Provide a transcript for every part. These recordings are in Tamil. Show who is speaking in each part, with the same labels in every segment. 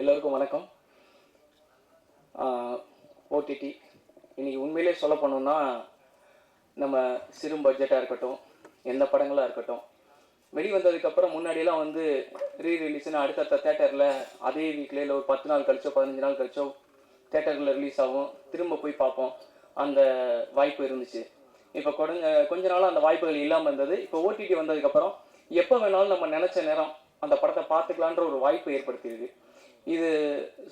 Speaker 1: எல்லோருக்கும் வணக்கம். ஓடிடி இன்னைக்கு உண்மையிலே சொல்ல போனோம்னா நம்ம சிறு பட்ஜெட்டாக இருக்கட்டும் எந்த படங்களாக இருக்கட்டும் வெளிவந்ததுக்கப்புறம் முன்னாடியெல்லாம் வந்து ரீ ரிலீஸ்னு அடுத்தடுத்த தேட்டரில் அதே வீக்லேயே இல்லை ஒரு பத்து நாள் கழிச்சோ பதினஞ்சு நாள் கழிச்சோ தேட்டரில் ரிலீஸ் ஆகும். திரும்ப போய் பார்ப்போம். அந்த வாய்ப்பு இருந்துச்சு. இப்போ கொஞ்ச கொஞ்ச நாளாக அந்த வாய்ப்புகள் இல்லாமல் இருந்தது. இப்போ ஓடிடி வந்ததுக்கப்புறம் எப்போ வேணாலும் நம்ம நினச்ச நேரம் அந்த படத்தை பார்த்துக்கலான்ற ஒரு வாய்ப்பு ஏற்படுத்தியிருக்கு. இது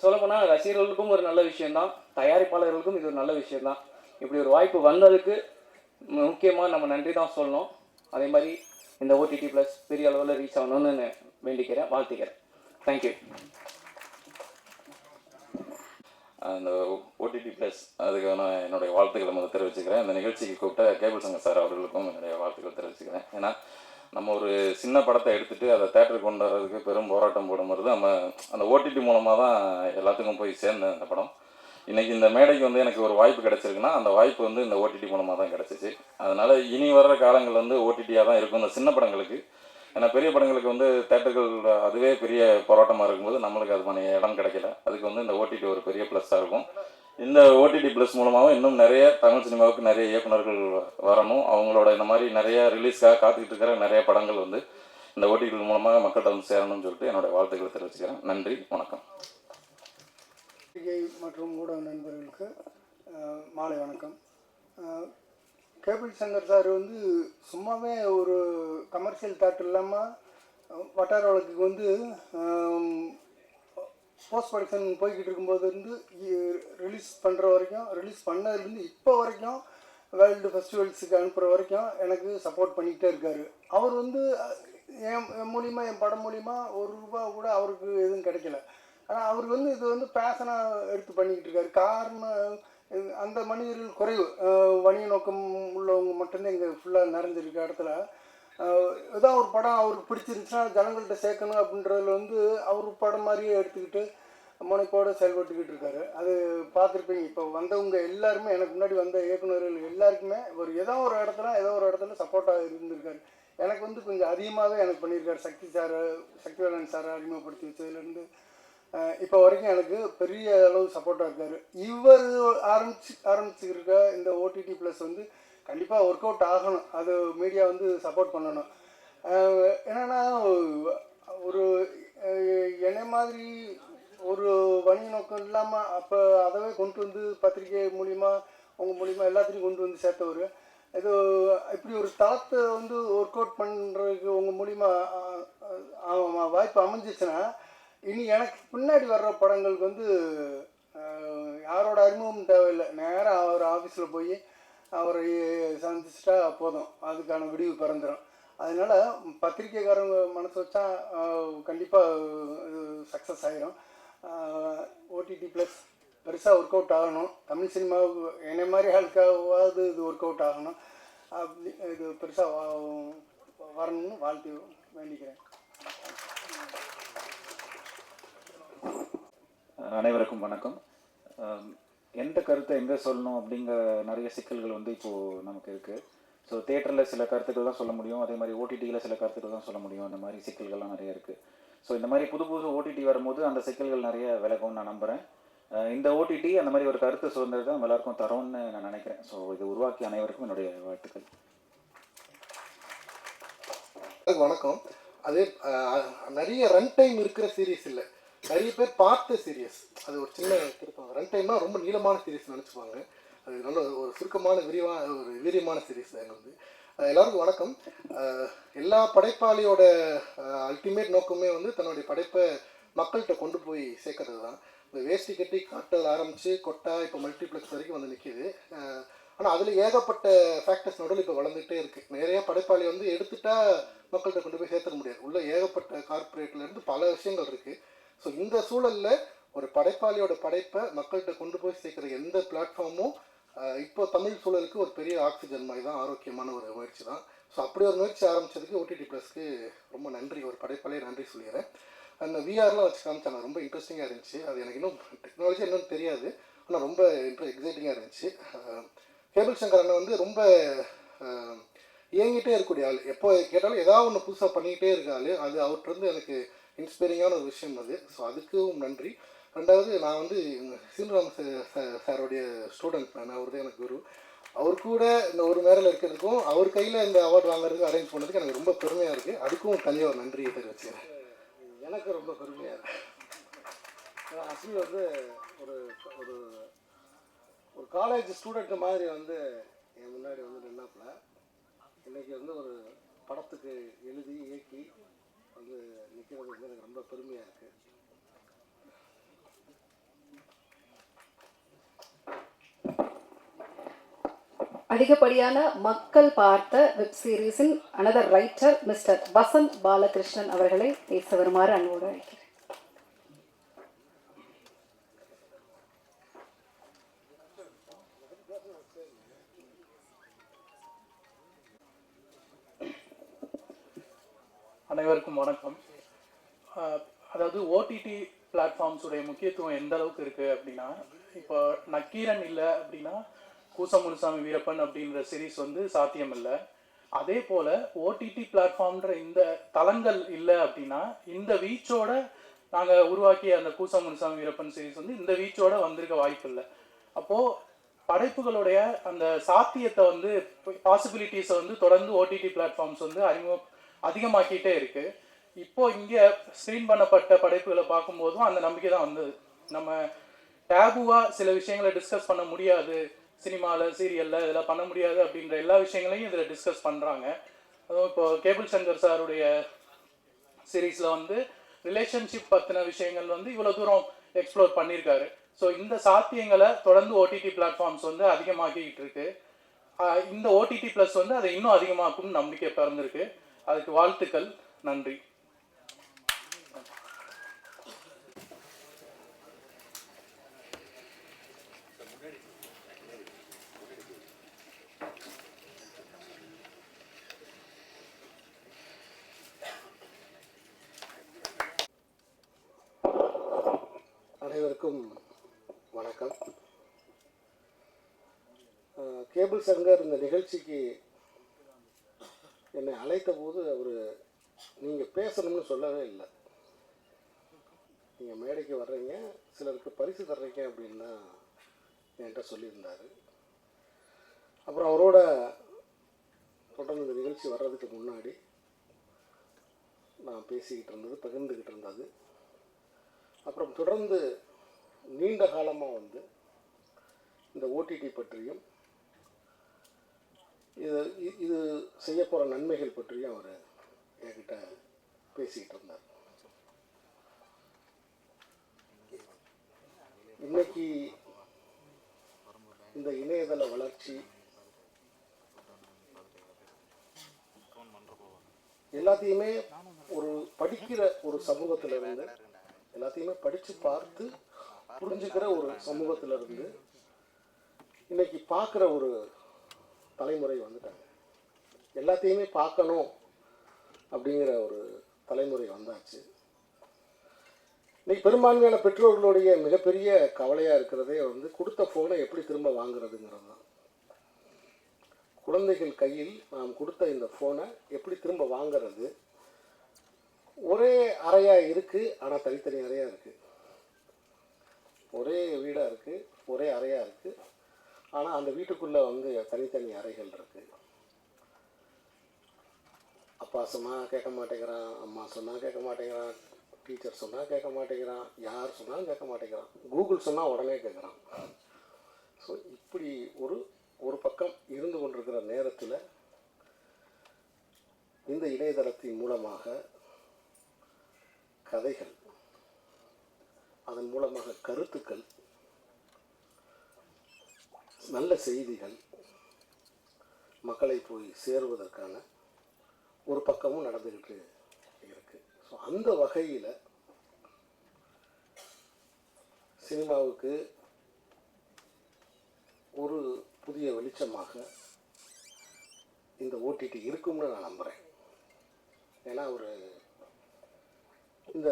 Speaker 1: சொல்லப்போனால் ரசிகர்களுக்கும் ஒரு நல்ல விஷயம்தான். தயாரிப்பாளர்களுக்கும் இது ஒரு நல்ல விஷயம்தான். இப்படி ஒரு வாய்ப்பு வந்ததுக்கு முக்கியமாக நம்ம நன்றி தான் சொல்லணும். அதே மாதிரி இந்த ஓடிடி ப்ளஸ் பெரிய அளவில் ரீச் ஆகணும்னு நான் வேண்டிக்கிறேன் வாழ்த்துக்கிறேன். தேங்க்யூ
Speaker 2: அந்த ஓடிடி ப்ளஸ் அதுக்கு நான் என்னுடைய வாழ்த்துக்களை முதல் தெரிவிச்சுக்கிறேன். இந்த நிகழ்ச்சிக்கு கூப்பிட்ட கேபிள் சங்க சார் அவர்களுக்கும் என்னுடைய வாழ்த்துக்கள் தெரிவிச்சுக்கிறேன். ஏன்னா நம்ம ஒரு சின்ன படத்தை எடுத்துட்டு அதை தேட்டருக்கு கொண்டு வர்றதுக்கு பெரும் போராட்டம் போடும்போது நம்ம அந்த ஓடிடி மூலமாக தான் எல்லாத்துக்கும் போய் சேர்ந்தேன் அந்த படம். இன்றைக்கி இந்த மேடைக்கு வந்து எனக்கு ஒரு வாய்ப்பு கிடச்சிருக்குன்னா அந்த வாய்ப்பு வந்து இந்த ஓடிடி மூலமாக தான் கிடச்சிச்சு. அதனால் இனி வர்ற காலங்கள் வந்து ஓடிடியாக தான் இருக்கும். இந்த சின்ன படங்களுக்கு ஏன்னா பெரிய படங்களுக்கு வந்து தேட்டர்கள் அதுவே பெரிய போராட்டமாக இருக்கும்போது நம்மளுக்கு அதுக்கான இடம் கிடைக்கல. அதுக்கு வந்து இந்த ஓடிடி ஒரு பெரிய ப்ளஸ்ஸாக இருக்கும். இந்த ஓடிடி ப்ளஸ் மூலமாகவும் இன்னும் நிறைய தமிழ் சினிமாவுக்கு நிறைய இயக்குனர்கள் வரணும். அவங்களோட இந்த மாதிரி நிறைய ரிலீஸ்க்காக காத்துக்கிட்டு இருக்கிற நிறைய படங்கள் வந்து இந்த ஓடிடி மூலமாக மக்கள்கிட்ட வந்து சேரணும்னு சொல்லிட்டு என்னோட வாழ்த்துக்களை தெரிவிச்சுக்கிறேன். நன்றி வணக்கம்.
Speaker 3: பத்திரிகை மற்றும் ஊடக நண்பர்களுக்கு மாலை வணக்கம். கேபிள் சங்கர் சார் வந்து சும்மாவே ஒரு கமர்ஷியல் தாட் இல்லாமல் வட்டார வழக்குக்கு வந்து போஸ்ட் ப்ரொடக்ஷன் போய்கிட்டு இருக்கும்போது இருந்து ரிலீஸ் பண்ணுற வரைக்கும் ரிலீஸ் பண்ணதுலேருந்து இப்போ வரைக்கும் வேர்ல்டு ஃபெஸ்டிவல்ஸுக்கு அனுப்புகிற வரைக்கும் எனக்கு சப்போர்ட் பண்ணிக்கிட்டே இருக்காரு. அவர் வந்து என் என் மூலிமா என் படம் மூலிமா ஒரு ரூபா கூட அவருக்கு எதுவும் கிடைக்கல. ஆனால் அவர் வந்து இது வந்து பேஷனாக எடுத்து பண்ணிக்கிட்டு இருக்காரு. காரணம் அந்த மனிதர்கள் குறைவு வணிக நோக்கம் உள்ளவங்க மட்டும்தான் இங்கே ஃபுல்லாக நிறைஞ்சிருக்க. இடத்துல ஏதோ ஒரு படம் அவருக்கு பிடிச்சிருந்துச்சுன்னா ஜனங்கள்கிட்ட சேர்க்கணும் அப்படின்றதுல வந்து அவர் படம் மாதிரியே எடுத்துக்கிட்டு முனைப்போடு செயல்பட்டுக்கிட்டு இருக்காரு. அது பார்த்துருப்பீங்க. இப்போ வந்தவங்க எல்லாருமே எனக்கு முன்னாடி வந்த இயக்குனர்கள் எல்லாருக்குமே ஒரு ஏதோ ஒரு இடத்துல ஏதோ ஒரு இடத்துல சப்போர்ட்டாக இருந்திருக்காரு. எனக்கு வந்து கொஞ்சம் அதிகமாகவே எனக்கு பண்ணியிருக்காரு. சக்தி சார் சக்திவேலன் சாரை அறிமுகப்படுத்தி வச்சதுலேருந்து இப்போ வரைக்கும் எனக்கு பெரிய அளவு சப்போர்ட்டாக இருக்கார். இவர் ஆரம்பிச்சு ஆரம்பிச்சுருக்க இந்த ஓடிடி ப்ளஸ் வந்து கண்டிப்பாக ஒர்க் அவுட் ஆகணும். அது மீடியா வந்து சப்போர்ட் பண்ணணும். என்னென்னா ஒரு என்னை மாதிரி ஒரு வணிக நோக்கம் இல்லாமல் அப்போ அதவே கொண்டு வந்து பத்திரிகை மூலிமா உங்கள் மூலிமா எல்லாத்தையும் கொண்டு வந்து சேர்த்தவர். இது இப்படி ஒரு தளத்தை வந்து ஒர்க் அவுட் பண்ணுறதுக்கு உங்கள் மூலிமா வாய்ப்பு அமைஞ்சிச்சுன்னா இனி எனக்கு பின்னாடி வர்ற படங்களுக்கு வந்து யாரோட அறிமுகம் தேவையில்லை. நேராக அவர் ஆஃபீஸில் போய் அவரை சந்திச்சிட்டா போதும். அதுக்கான விடிவு பிறந்துடும் அதனால் பத்திரிக்கைக்காரங்க மனசு வச்சா கண்டிப்பாக இது சக்ஸஸ் ஆகிரும் ஓடிடி ப்ளஸ் பெருசாக ஒர்க் அவுட் ஆகணும். தமிழ் சினிமாவுக்கு என்னை மாதிரி ஆளுக்காவது இது ஒர்க் அவுட் ஆகணும். அப்படி இது பெருசாக வரணும்னு வாழ்த்து வேண்டிக்கிறேன்.
Speaker 4: அனைவருக்கும் வணக்கம். எந்த கருத்தை எங்கே சொல்லணும் அப்படிங்கிற நிறைய சிக்கல்கள் வந்து இப்போது நமக்கு இருக்குது ஸோ தேட்டரில் சில கருத்துக்கள் தான் சொல்ல முடியும். அதே மாதிரி ஓடிடியில் சில கருத்துக்கள் தான் சொல்ல முடியும். அந்த மாதிரி சிக்கல்கள்லாம் நிறைய இருக்குது ஸோ இந்த மாதிரி புது புது ஓடிடி வரும்போது அந்த சிக்கல்கள் நிறைய விலகும்னு நான் நம்புகிறேன் இந்த ஓடிடி அந்த மாதிரி ஒரு கருத்து சுதந்திரத்தை நம்ம எல்லாருக்கும் தரோம்னு நான் நினைக்கிறேன். ஸோ இது உருவாக்கி அனைவருக்கும் என்னுடைய வாழ்த்துக்கள்.
Speaker 5: வணக்கம். அதே நிறைய ரன் டைம் இருக்கிற சீரீஸ் இல்லை. நிறைய பேர் பார்த்த சீரியஸ் அது ஒரு சின்ன திருப்பம். ரன் டைம்னா ரொம்ப நீளமான சீரியஸ் நினச்சிப்பாங்க. அது நல்ல ஒரு சுருக்கமான விரிவான ஒரு வீரியமான சீரியஸ் தான் வந்து எல்லாருக்கும் வணக்கம். எல்லா படைப்பாளியோட அல்டிமேட் நோக்கமே வந்து தன்னுடைய படைப்பை மக்கள்கிட்ட கொண்டு போய் சேர்க்கறது தான். இந்த வேஷ்டி கட்டி காட்டல் ஆரம்பித்து கொட்டா இப்போ மல்டிப்ளெக்ஸ் வரைக்கும் வந்து நிற்கிது ஆனால் அதில் ஏகப்பட்ட ஃபேக்டர்ஸ் நடுவில் இப்போ வளர்ந்துகிட்டே இருக்குது நிறைய படைப்பாளி வந்து எடுத்துட்டா மக்கள்கிட்ட கொண்டு போய் சேர்த்துட முடியாது. உள்ள ஏகப்பட்ட கார்ப்பரேட்ல இருந்து பல விஷயங்கள் இருக்குது ஸோ இந்த சூழலில் ஒரு படைப்பாளியோட படைப்பை மக்கள்கிட்ட கொண்டு போய் சேர்க்குற எந்த பிளாட்ஃபார்மும் இப்போ தமிழ் சூழலுக்கு ஒரு பெரிய ஆக்சிஜன் மாதிரி தான் ஆரோக்கியமான ஒரு முயற்சி தான். ஸோ அப்படி ஒரு முயற்சி ஆரம்பிச்சதுக்கு ஓடிடி ப்ளஸ்க்கு ரொம்ப நன்றி ஒரு படைப்பாளியே நன்றி சொல்லிடுறேன். அந்த விஆர்லாம் வச்சு காமிச்சாங்க ரொம்ப இன்ட்ரெஸ்டிங்காக இருந்துச்சு. அது எனக்கு இன்னும் டெக்னாலஜி என்னன்னு தெரியாது ஆனால் ரொம்ப இன்ட்ரெஸ்ட் எக்ஸைட்டிங்காக இருந்துச்சு. கேபிள் சங்கர் அண்ணன் வந்து ரொம்ப இயங்கிட்டே இருக்கக்கூடிய ஆள். எப்போ கேட்டாலும் ஏதாவது ஒன்று புதுசாக பண்ணிக்கிட்டே இருக்க ஆள். அது அவர்கிட்ட எனக்கு இன்ஸ்பைரிங்கான ஒரு விஷயம் அது. ஸோ அதுக்கும் நன்றி. ரெண்டாவது நான் வந்து சீல்ராம் சாருடைய ஸ்டூடெண்ட் நான் அவர் தான் எனக்கு குரு. அவர் கூட இந்த ஒரு மேரில் இருக்கிறதுக்கும் அவர் கையில் இந்த அவார்டு வாங்குறதுக்கு அரேஞ்ச் பண்ணதுக்கு எனக்கு ரொம்ப பெருமையாக இருக்குது அதுக்கும் தனியாக ஒரு நன்றியை தெரிவிச்சுக்கிறேன்.
Speaker 6: எனக்கு ரொம்ப பெருமையாக இருக்குது அஸ்மி வந்து ஒரு ஒரு ஒரு காலேஜ் ஸ்டூடெண்ட் மாதிரி வந்து என் முன்னாடி வந்து நின்னாப்புல. இன்றைக்கி வந்து ஒரு படத்துக்கு எழுதி இயக்கி வந்து நிற்கிறது வந்து எனக்கு ரொம்ப பெருமையாக இருக்குது
Speaker 7: அதிகப்படியான மக்கள் பார்த்த web சீரிஸின் another writer mister Vasanth Balakrishnan அவர்களை பேச வருமாறு அன்போடு அழைக்கிறேன்.
Speaker 8: அனைவருக்கும் வணக்கம். அதாவது ஓடிடி பிளாட்ஃபார்ம்ஸுடைய முக்கியத்துவம் எந்த அளவுக்கு இருக்குது அப்படின்னா இப்போ நக்கீரன் இல்லை அப்படின்னா கூசமுனுசாமி வீரப்பன் அப்படின்ற சீரிஸ் வந்து சாத்தியம் இல்லை. அதே போல் ஓடிடி பிளாட்ஃபார்ம்ன்ற இந்த தளங்கள் இல்லை அப்படின்னா இந்த வீச்சோட நாங்கள் உருவாக்கிய அந்த கூசமுனுசாமி வீரப்பன் சீரீஸ் வந்து இந்த வீச்சோட வந்திருக்க வாய்ப்பு இல்லை. அப்போது படைப்புகளுடைய அந்த சாத்தியத்தை வந்து பாசிபிலிட்டிஸை வந்து தொடர்ந்து ஓடிடி பிளாட்ஃபார்ம்ஸ் வந்து அறிமுக அதிகமாக்கிட்டே இருக்கு. இப்போ இங்கே ஸ்க்ரீன் பண்ணப்பட்ட படைப்புகளை பார்க்கும்போதும் அந்த நம்பிக்கை தான் வந்தது. நம்ம டேபுவாக சில விஷயங்களை டிஸ்கஸ் பண்ண முடியாது. சினிமாவில் சீரியலில் இதெல்லாம் பண்ண முடியாது அப்படின்ற எல்லா விஷயங்களையும் இதில் டிஸ்கஸ் பண்ணுறாங்க அதுவும் இப்போ கேபிள் சங்கர் சாருடைய சீரீஸில் வந்து ரிலேஷன்ஷிப் பற்றின விஷயங்கள் வந்து இவ்வளோ தூரம் எக்ஸ்ப்ளோர் பண்ணியிருக்காரு. ஸோ இந்த சாத்தியங்களை தொடர்ந்து ஓடிடி பிளாட்ஃபார்ம்ஸ் வந்து அதிகமாக்கிட்டு இருக்கு. இந்த ஓடிடி ப்ளஸ் வந்து அதை இன்னும் அதிகமாக்கும் நம்பிக்கை பிறந்திருக்கு அதுக்கு வாழ்த்துக்கள் நன்றி.
Speaker 6: அனைவருக்கும் வணக்கம். கேபிள் சங்கர் இந்த நிகழ்ச்சிக்கு என்னை அழைத்த போது அவர் நீங்கள் பேசணும்னு சொல்லவே இல்லை. நீங்கள் மேடைக்கு வர்றீங்க சிலருக்கு பரிசு தர்றீங்க அப்படின்னு தான் என்கிட்ட சொல்லியிருந்தார். அப்புறம் அவரோட தொடர்ந்து இந்த நிகழ்ச்சி வர்றதுக்கு முன்னாடி நான் பேசிக்கிட்டு இருந்தது பகிர்ந்துக்கிட்டு இருந்தது. அப்புறம் தொடர்ந்து நீண்ட காலமாக வந்து இந்த ஓடிடி பற்றியும் இது இது செய்ய போகிற நன்மைகள் பற்றியும் அவர் என்கிட்ட பேசிக்கிட்டு இருந்தார். இன்னைக்கு இந்த இணையதள வளர்ச்சி எல்லாத்தையுமே ஒரு படிக்கிற ஒரு சமூகத்துல இருந்து எல்லாத்தையுமே படிச்சு பார்த்து புரிஞ்சுக்கிற ஒரு சமூகத்துல இருந்து இன்னைக்கு பார்க்குற ஒரு தலைமுறை வந்துட்டாங்க. எல்லாத்தையுமே பார்க்கணும் அப்படிங்கிற ஒரு தலைமுறை வந்தாச்சு. இன்னைக்கு பெரும்பான்மையான பெற்றோர்களுடைய மிகப்பெரிய கவலையாக இருக்கிறதே வந்து கொடுத்த ஃபோனை எப்படி திரும்ப வாங்குறதுங்கிறது தான். குழந்தைகள் கையில் நாம் கொடுத்த இந்த ஃபோனை எப்படி திரும்ப வாங்குறது? ஒரே அறையாக இருக்குது ஆனால் தனித்தனி அறையாக இருக்குது ஒரே வீடாக இருக்குது ஒரே அறையாக இருக்குது ஆனால் அந்த வீட்டுக்குள்ளே வந்து தனித்தனி அறைகள் இருக்குது அப்பா சொன்னால் கேட்க மாட்டேங்கிறான் அம்மா சொன்னால் கேட்க மாட்டேங்கிறான் டீச்சர் சொன்னால் கேட்க மாட்டேங்கிறான் யார் சொன்னாலும் கேட்க மாட்டேங்கிறான். கூகுள் சொன்னால் உடனே கேட்குறான். ஸோ இப்படி ஒரு ஒரு பக்கம் இருந்து கொண்டிருக்கிற நேரத்தில் இந்த இணையதளத்தின் மூலமாக கதைகள் அதன் மூலமாக கருத்துக்கள் நல்ல செய்திகள் மக்களை போய் சேருவதற்கான ஒரு பக்கமும் நடந்துக்கிட்டு இருக்குது ஸோ அந்த வகையில் சினிமாவுக்கு ஒரு புதிய வெளிச்சமாக இந்த ஓடிடி இருக்கும்னு நான் நம்புகிறேன் ஏன்னா ஒரு இந்த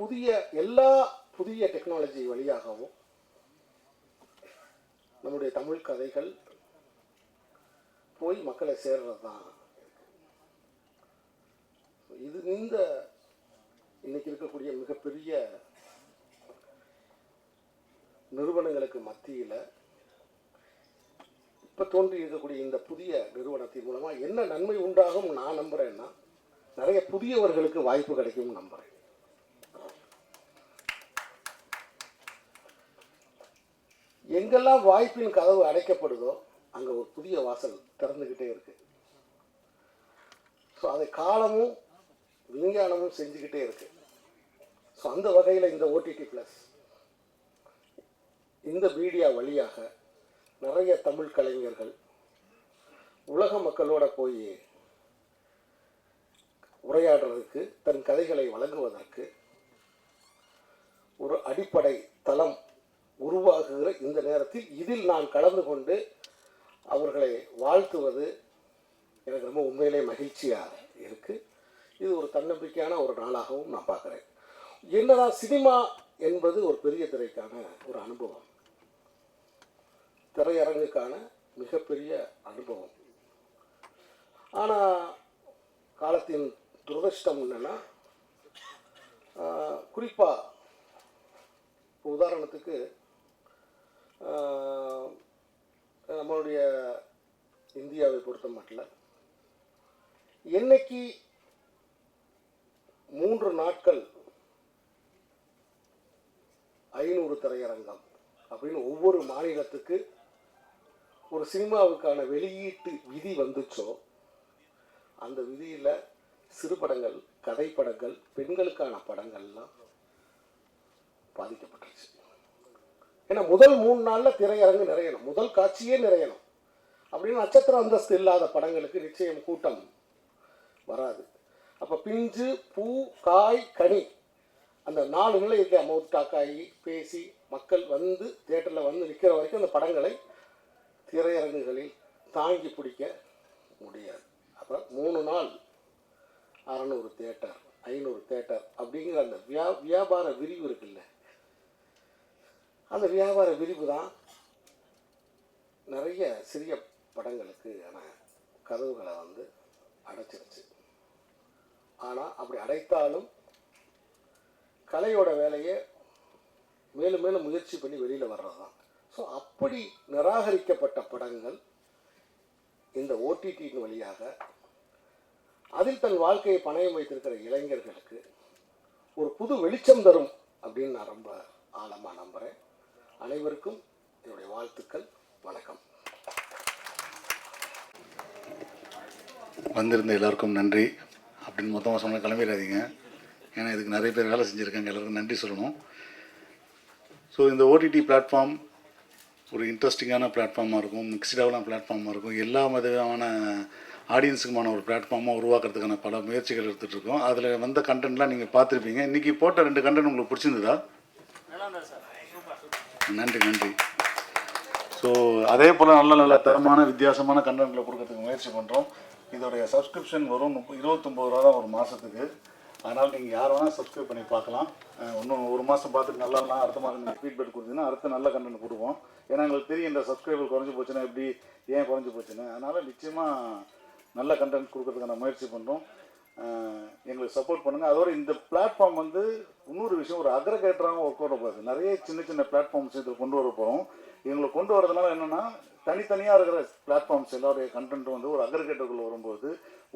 Speaker 6: புதிய எல்லா புதிய டெக்னாலஜி வழியாகவும் நம்முடைய தமிழ் கதைகள் போய் மக்களை சேர்றது தான் இது இந்த இன்னைக்கு இருக்கக்கூடிய மிகப்பெரிய நிறுவனங்களுக்கு மத்தியில் இப்போ தோன்றி இருக்கக்கூடிய இந்த புதிய நிறுவனத்தின் மூலமாக என்ன நன்மை உண்டாகும் நான் நம்புகிறேன்னா நிறைய புதியவர்களுக்கு வாய்ப்பு கிடைக்கும் நம்புகிறேன் எங்கெல்லாம் வாய்ப்பின் கதவு அடைக்கப்படுதோ அங்கே ஒரு புதிய வாசல் திறந்துக்கிட்டே இருக்கு. ஸோ அதை காலமும் விஞ்ஞானமும் செஞ்சுக்கிட்டே இருக்கு. ஸோ அந்த வகையில் இந்த ஓடிடி ப்ளஸ் இந்த மீடியா வழியாக நிறைய தமிழ் கலைஞர்கள் உலக மக்களோட போய் உரையாடுறதுக்கு தன் கதைகளை வழங்குவதற்கு ஒரு அடிப்படை தளம் உருவாகுகிற இந்த நேரத்தில் இதில் நான் கலந்து கொண்டு அவர்களை வாழ்த்துவது எனக்கு ரொம்ப உண்மையிலே மகிழ்ச்சியாக இருக்குது இது ஒரு தன்னம்பிக்கையான ஒரு நாளாகவும் நான் பார்க்குறேன். என்னதான் சினிமா என்பது ஒரு பெரிய திரைக்கான ஒரு அனுபவம். திரையரங்குக்கான மிகப்பெரிய அனுபவம். ஆனால் காலத்தின் துரதிருஷ்டம் என்னென்னா குறிப்பாக உதாரணத்துக்கு நம்மளுடைய இந்தியாவை பொறுத்த மட்டும் என்னைக்கு மூன்று நாட்கள் ஐநூறு திரையரங்கம் அப்படின்னு ஒவ்வொரு மாநிலத்துக்கு ஒரு சினிமாவுக்கான வெளியீட்டு விதி வந்துச்சோ அந்த விதியில் சிறுபடங்கள் கதைப்படங்கள் பெண்களுக்கான படங்கள்லாம் பாதிக்கப்படும் ஏன்னா முதல் மூணு நாளில் திரையரங்கு நிறையணும். முதல் காட்சியே நிறையணும். அப்படின்னு நட்சத்திர அந்தஸ்து இல்லாத படங்களுக்கு நிச்சயம் கூட்டம் வராது. அப்போ பிஞ்சு பூ காய் கனி அந்த நாலு நிலை இருக்க. மவுத் டாக்காயி பேசி மக்கள் வந்து தேட்டரில் வந்து நிற்கிற வரைக்கும் அந்த படங்களை திரையரங்குகளில் தாங்கி பிடிக்க முடியாது. அப்போ மூணு நாள் அறநூறு தேட்டர் ஐநூறு தேட்டர் அப்படிங்கிற அந்த வியா வியாபார விரிவு இருக்குல்ல. அந்த வியாபார விரிவு தான் நிறைய சிறிய படங்களுக்கு ஆன கதவுகளை வந்து அடைச்சிருச்சு. ஆனால் அப்படி அடைத்தாலும் கலையோட வேலையை மேலும் மேலும் முயற்சி பண்ணி வெளியில் வர்றது தான் ஸோ அப்படி நிராகரிக்கப்பட்ட படங்கள் இந்த ஓடிடியின் வழியாக அதில் தன் வாழ்க்கையை பணயம் வைத்திருக்கிற இளைஞர்களுக்கு ஒரு புது வெளிச்சம் தரும் அப்படின்னு நான் ரொம்ப ஆழமாக நம்புகிறேன் அனைவருக்கும் என்னுடைய வாழ்த்துக்கள் வணக்கம்.
Speaker 9: வந்திருந்த எல்லாருக்கும் நன்றி. அப்படின்னு மொத்தமாக சொன்ன கிளம்பிடாதீங்க. ஏன்னா இதுக்கு நிறைய பேர் வேலை செஞ்சுருக்காங்க. எல்லாருக்கும் நன்றி சொல்லணும். ஸோ இந்த ஓடிடி பிளாட்ஃபார்ம் ஒரு இன்ட்ரெஸ்டிங்கான பிளாட்ஃபார்மாக இருக்கும் மிக்சடான பிளாட்ஃபார்மாக இருக்கும். எல்லா விதமான ஆடியன்ஸுக்குமான ஒரு பிளாட்ஃபார்மாக உருவாக்குறதுக்கான பல முயற்சிகள் எடுத்துகிட்டு இருக்கோம். அதில் வந்த கண்டென்ட்லாம் நீங்கள் பார்த்துருப்பீங்க. இன்றைக்கி போட்ட ரெண்டு கண்டென்ட் உங்களுக்கு பிடிச்சிருந்ததா? நன்றி நன்றி. ஸோ அதே போல் நல்ல நல்ல தரமான வித்தியாசமான கண்டென்ட்ல கொடுக்கறதுக்கு முயற்சி பண்ணுறோம் இதோடைய சப்ஸ்கிரிப்ஷன் வரும் முப்ப இருபத்தொம்பது ரூபா தான் ஒரு மாதத்துக்கு அதனால் நீங்கள் யார் வேணால் சப்ஸ்கிரைப் பண்ணி பார்க்கலாம். அஹ் இன்னும் ஒரு மாதம் பார்த்துட்டு நல்லா இருந்தால் அடுத்த மாதம் நீங்கள் ஃபீட்பேக் கொடுத்தீங்கன்னா அடுத்த நல்ல கண்டென்ட் கொடுப்போம். ஏன்னா எங்களுக்கு தெரியும் இந்த சப்ஸ்கிரைபர் குறைஞ்சி போச்சுன்னா எப்படி ஏன் குறைஞ்சி போச்சுன்னு. அதனால் நிச்சயமாக நல்ல கண்டென்ட் கொடுக்கறதுக்கான முயற்சி பண்ணுறோம் எங்களுக்கு சப்போர்ட் பண்ணுங்கள் அதோட இந்த பிளாட்ஃபார்ம் வந்து இன்னொரு விஷயம் ஒரு அக்ரகேட்டராகவும் ஒர்க் அவுட் போகுது. நிறைய சின்ன சின்ன பிளாட்ஃபார்ம்ஸ் இதில் கொண்டு வர போகிறோம் எங்களை கொண்டு வரதுனால என்னென்னா தனித்தனியாக இருக்கிற பிளாட்ஃபார்ம்ஸ் எல்லாருடைய கண்டென்ட் வந்து ஒரு அக்ரகேட்டருக்குள்ளே வரும்போது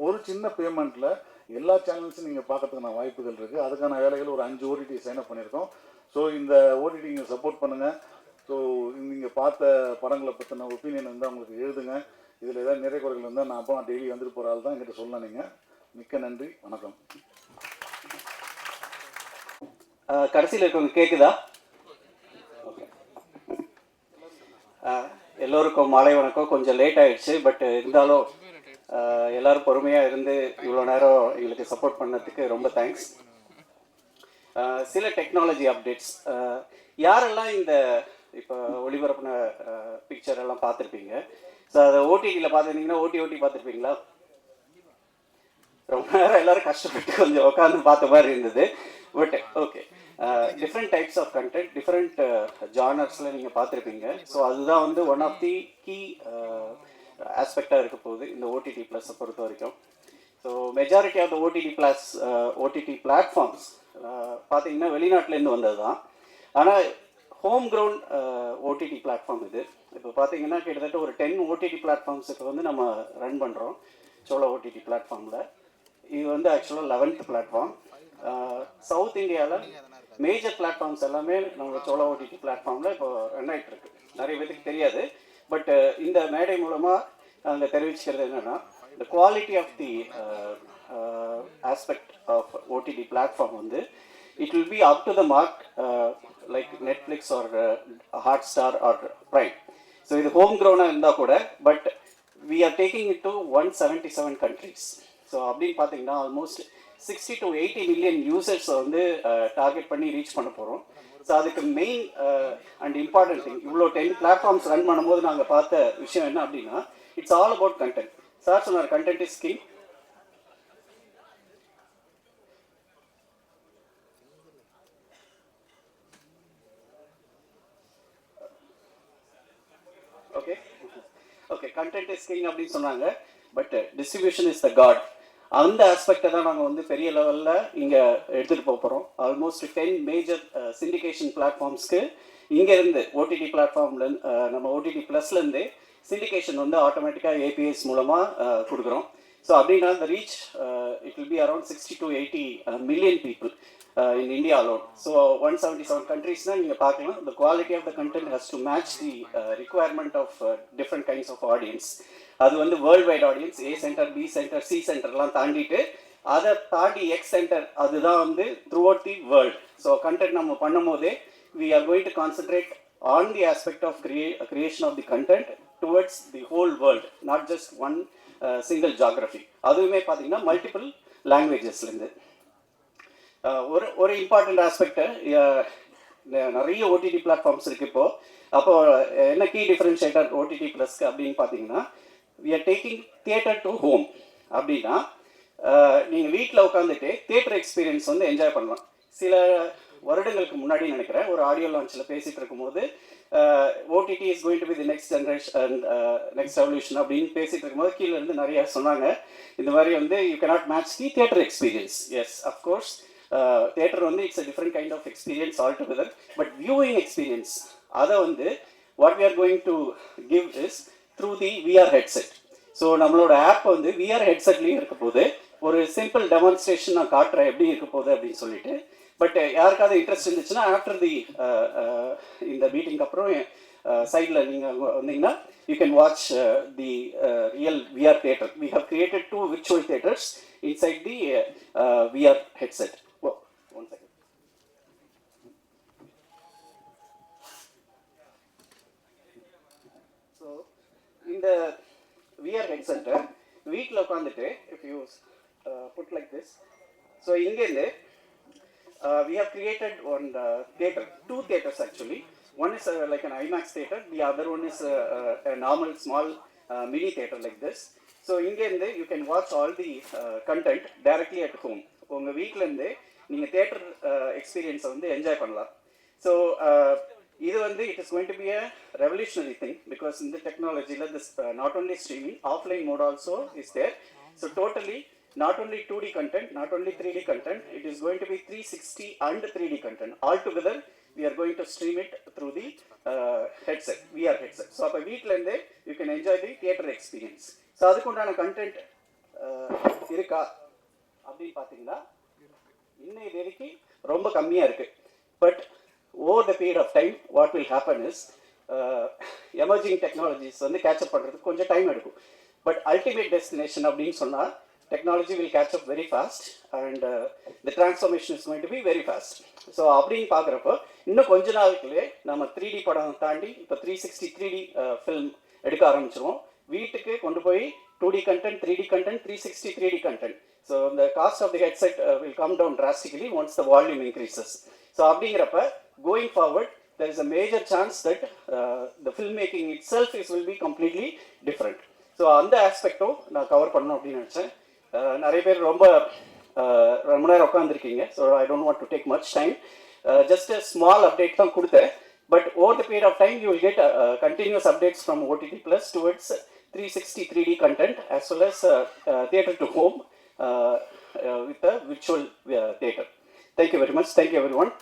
Speaker 9: ஒரு சின்ன பேமெண்ட்டில் எல்லா சேனல்ஸும் நீங்கள் பார்க்கறதுக்கான வாய்ப்புகள் இருக்குது அதுக்கான வேலைகள் ஒரு அஞ்சு ஓடிடி சைன் அப் பண்ணியிருக்கோம். ஸோ இந்த ஓடிடி நீங்கள் சப்போர்ட் பண்ணுங்கள் ஸோ நீங்கள் பார்த்த படங்களை பற்றின ஒப்பீனியன் இருந்தால் உங்களுக்கு எழுதுங்க. இதில் ஏதாவது நிறைய குறைகள் இருந்தால் நான் அப்போ டெய்லி வந்துட்டு போகிற ஆள் தான் என்கிட்ட சொல்லலாம் நீங்கள் மிக்க நன்றி வணக்கம்.
Speaker 10: கடைசியில் இருக்கவங்க கேட்குதா ஓகே. எல்லோருக்கும் மாலை வணக்கம். கொஞ்சம் லேட் ஆயிடுச்சு பட் இருந்தாலும் ஆஹ் எல்லாரும் பொறுமையாக இருந்து இவ்வளோ நேரம் எங்களுக்கு சப்போர்ட் பண்ணதுக்கு ரொம்ப தேங்க்ஸ் சில டெக்னாலஜி அப்டேட்ஸ் யாரெல்லாம் இந்த இப்போ ஒளிபரப்புன பிக்சர் எல்லாம் பார்த்துருப்பீங்க? ஸோ அதை ஓடிடியில் பார்த்துருந்தீங்கன்னா ஓட்டி ஓட்டி பார்த்துருப்பீங்களா? ரொம்ப நேரம் எல்லாரும் கஷ்டப்பட்டு கொஞ்சம் உட்காந்து பார்த்த மாதிரி இருந்தது. But okay different types of content different ஜானர்ஸில் நீங்கள் பார்த்துருப்பீங்க. ஸோ அதுதான் வந்து ஒன் ஆஃப் தி கீ ஆஸ்பெக்டாக இருக்க போகுது இந்த ஓடிடி ப்ளஸை பொறுத்த வரைக்கும். So majority of the OTT plus OTT platforms பார்த்தீங்கன்னா வெளிநாட்டிலேருந்து வந்தது தான். ஆனால் ஹோம் கிரவுண்ட் ஓடிடி பிளாட்ஃபார்ம் இது. இப்போ பார்த்தீங்கன்னா கிட்டத்தட்ட ஒரு டென் ஓடிடி பிளாட்ஃபார்ம்ஸுக்கு வந்து நம்ம ரன் பண்ணுறோம் சோலோ ஓடிடி பிளாட்ஃபார்மில் இது வந்து ஆக்சுவலாக லெவன்த் பிளாட்ஃபார்ம் சவுத் இந்தியாவில் மேஜர் பிளாட்ஃபார்ம்ஸ் எல்லாமே நம்ம சோழ ஓடிடி பிளாட்ஃபார்மில் இப்போ ரன் ஆகிட்டு இருக்கு. நிறைய பேருக்கு தெரியாது. பட் இந்த மேடை மூலமாக நாங்கள் தெரிவிச்சுக்கிறது என்னென்னா இந்த quality of the aspect of OTT platform வந்து it will be up to the mark like Netflix or Hotstar or Prime so இது ஹோம் க்ரௌனாக இருந்தால் கூட but we are taking it to one seventy seven countries so அப்படின்னு பார்த்தீங்கன்னா almost sixty to eighty million யூசர்ஸை வந்து டார்கெட் பண்ணி ரீச் பண்ண போகிறோம் ஸோ அதுக்கு மெயின் அண்ட் இம்பார்ட்டன்ட் திங் இவ்வளோ டென் பிளாட்ஃபார்ம்ஸ் ரன் பண்ணும்போது நாங்கள் பார்த்த விஷயம் என்ன அப்படின்னா it's all about content sir சொன்னார் content is king okay okay content is king அப்படின்னு சொன்னாங்க but distribution is the god அந்த ஆஸ்பெக்டை தான் நாங்கள் வந்து பெரிய லெவலில் இங்கே எடுத்துகிட்டு போக போகிறோம் ஆல்மோஸ்ட் டென் மேஜர் சிண்டிகேஷன் பிளாட்ஃபார்ம்ஸ்க்கு இங்கேருந்து ஓடிடி பிளாட்ஃபார்ம்ல நம்ம ஓடிடி ப்ளஸ்லேருந்தே சிண்டிகேஷன் வந்து ஆட்டோமேட்டிக்காக ஏபிஎஸ் மூலமாக கொடுக்குறோம். ஸோ அப்படின்னா இந்த reach it will be around sixty to eighty million people in India alone so one seventy seven கண்ட்ரீஸ்னால் நீங்கள் பார்க்கலாம். The quality of the content has to match the requirement of different kinds of audience அது வந்து worldwide audience A center B center C சென்டர்லாம் தாண்டிட்டு அதை தாண்டி எக்ஸ் சென்டர் அதுதான் வந்து throughout the world so content நம்ம பண்ணும்போதே we are going to concentrate on the aspect of crea creation of the content towards the whole world not just one single geography அதுவுமே பார்த்தீங்கன்னா மல்டிபிள் லாங்குவேஜஸ்லேருந்து ஒரு ஒரு இம்பார்ட்டண்ட் ஆஸ்பெக்ட் நிறைய ஓடிடி பிளாட்ஃபார்ம்ஸ் இருக்கு இப்போ. அப்போ என்ன கீ டிஃபரன்ஷியேட்டர் ஓடிடி ப்ளஸ்க்கு அப்படின்னு பார்த்தீங்கன்னா we are taking theatre to home அப்படின்னா நீங்கள் வீட்டில் உட்காந்துட்டு தியேட்டர் எக்ஸ்பீரியன்ஸ் வந்து என்ஜாய் பண்ணலாம். சில வருடங்களுக்கு முன்னாடி நினைக்கிறேன் ஒரு ஆடியோ லான்ச்சில் பேசிகிட்டு இருக்கும்போது OTT is going to be the next generation next revolution அப்படின்னு பேசிகிட்டு இருக்கும்போது கீழே இருந்து நிறைய சொன்னாங்க. இந்த மாதிரி வந்து you cannot match the theatre experience as of course theatre வந்து it's a different kind of experience all together but viewing experience அதை வந்து what we are going to give is through the VR headset so நம்மளோட ஆப் வந்து விஆர் ஹெட்செட்லேயும் இருக்க போது ஒரு சிம்பிள் டெமான்ஸ்ட்ரேஷன் நான் காட்டுறேன் எப்படி இருக்க போகுது அப்படின்னு சொல்லிட்டு. பட் யாருக்காவது இன்ட்ரெஸ்ட் இருந்துச்சுன்னா ஆஃப்டர் தி இந்த மீட்டிங்க்கு அப்புறம் சைடில் நீங்கள் வந்தீங்கன்னா you can watch the real VR theatre we have created two virtual theatres inside the VR headset இந்த விஆர் சென்டர் வீட்டில் உட்காந்துட்டு if you put like this so இங்கேருந்து we have created one theatre two theatres actually one is like an IMAX theatre the other one is normal small mini theatre like this so இங்கேருந்து you can watch all the content directly at home உங்கள் வீட்டிலேருந்து நீங்கள் தேட்டர் எக்ஸ்பீரியன்ஸை வந்து என்ஜாய் பண்ணலாம் ஸோ இது வந்து it is going to be a revolutionary thing because இந்த டெக்னாலஜியில் this not only streaming offline mode also is there so totally not only 2D content, not only 3D content, it is going to be 360 and 3D content. All together, we are going to stream it through the uh, headset, VR headset. So, அப்போ வீட்டிலேருந்தே you can enjoy the theatre experience so அதுக்கு உண்டான கண்டென்ட் இருக்கா அப்படின்னு பார்த்தீங்கன்னா இன்னைய தேதிக்கு ரொம்ப கம்மியாக இருக்குது but over the period of time what will happen is emerging technologies வந்து கேட்சப் பண்ணுறதுக்கு கொஞ்சம் டைம் எடுக்கும். பட் அல்டிமேட் டெஸ்டினேஷன் அப்படின்னு சொன்னால் technology will catch up very fast and the the transformation is going to be so அப்படின்னு பார்க்குறப்போ இன்னும் கொஞ்ச நாளுக்குள்ளே நம்ம த்ரீ டி படம் தாண்டி இப்போ three sixty three D film எடுக்க ஆரம்பிச்சிருவோம். வீட்டுக்கு கொண்டு போய் two D content three D content three sixty three D content so இந்த cost of the headset will come down drastically once the volume increases so அப்படிங்கிறப்ப going forward there is a major chance that uh, the filmmaking itself is will be completely different. So அந்த ஆஸ்பெக்டும் நான் கவர் பண்ணணும் அப்படின்னு நினச்சேன். Uh, நிறைய பேர் ரொம்ப uh, ரொம்ப நேரம் உட்காந்துருக்கீங்க so I don't want to take much time just small update தான் கொடுத்தேன். But over the period of time you will get continuous updates from OTT plus towards three sixty three D content as well as theatre to home with a virtual theatre thank you very much thank you everyone